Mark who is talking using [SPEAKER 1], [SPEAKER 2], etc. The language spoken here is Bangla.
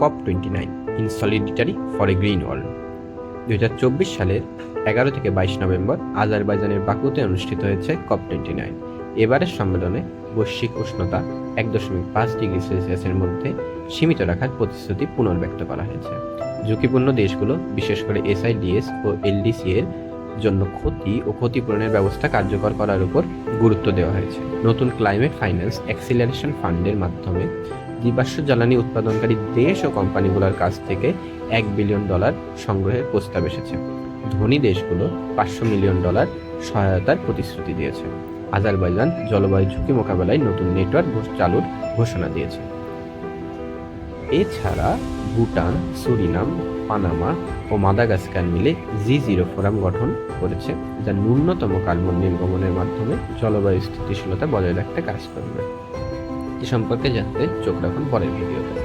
[SPEAKER 1] COP twenty nine in solidarity for a green world. দু চব্বিশ সালের এগারো থেকে বাইশ নভেম্বর আজারবাইজানের বাকুতে অনুষ্ঠিত হয়েছে কপ টোয়েন্টি নাইন। এবারের সম্মেলনে বৈশ্বিক উষ্ণতা এক দশমিক পাঁচ ডিগ্রি সেলসিয়াসের মধ্যে সীমিত রাখার প্রতিশ্রুতি পুনর্ব্যক্ত করা হয়েছে। ঝুঁকিপূর্ণ দেশগুলো, বিশেষ করে এসআইডিএস ও এলডিসি এর জন্য ক্ষতি ও ক্ষতিপূরণের ব্যবস্থা কার্যকর করার উপর গুরুত্ব দেওয়া হয়েছে। নতুন ক্লাইমেট ফাইন্যান্স অ্যাক্সিলারেশন ফান্ডের মাধ্যমে জীবাশ্ম জ্বালানি উৎপাদনকারী দেশ ও কোম্পানিগুলোর কাছ থেকে এক বিলিয়ন ডলার সংগ্রহের প্রস্তাব এসেছে। ধনী দেশগুলো পাঁচশো মিলিয়ন ডলার সহায়তার প্রতিশ্রুতি দিয়েছে। আজারবাইজান জলবায়ু ঝুঁকি মোকাবেলায় নতুন নেটওয়ার্ক চালুর ঘোষণা দিয়েছে। এছাড়া ভুটান, সুরিনাম, পানামা ও মাদাগাস্কার মিলে জি জিরো ফোরাম গঠন করেছে, যা ন্যূনতম কার্বন নির্গমনের মাধ্যমে জলবায়ু স্থিতিশীলতা বজায় রাখতে কাজ করবে। এ সম্পর্কে জানতে চোখ রাখুন পরের ভিডিওতে।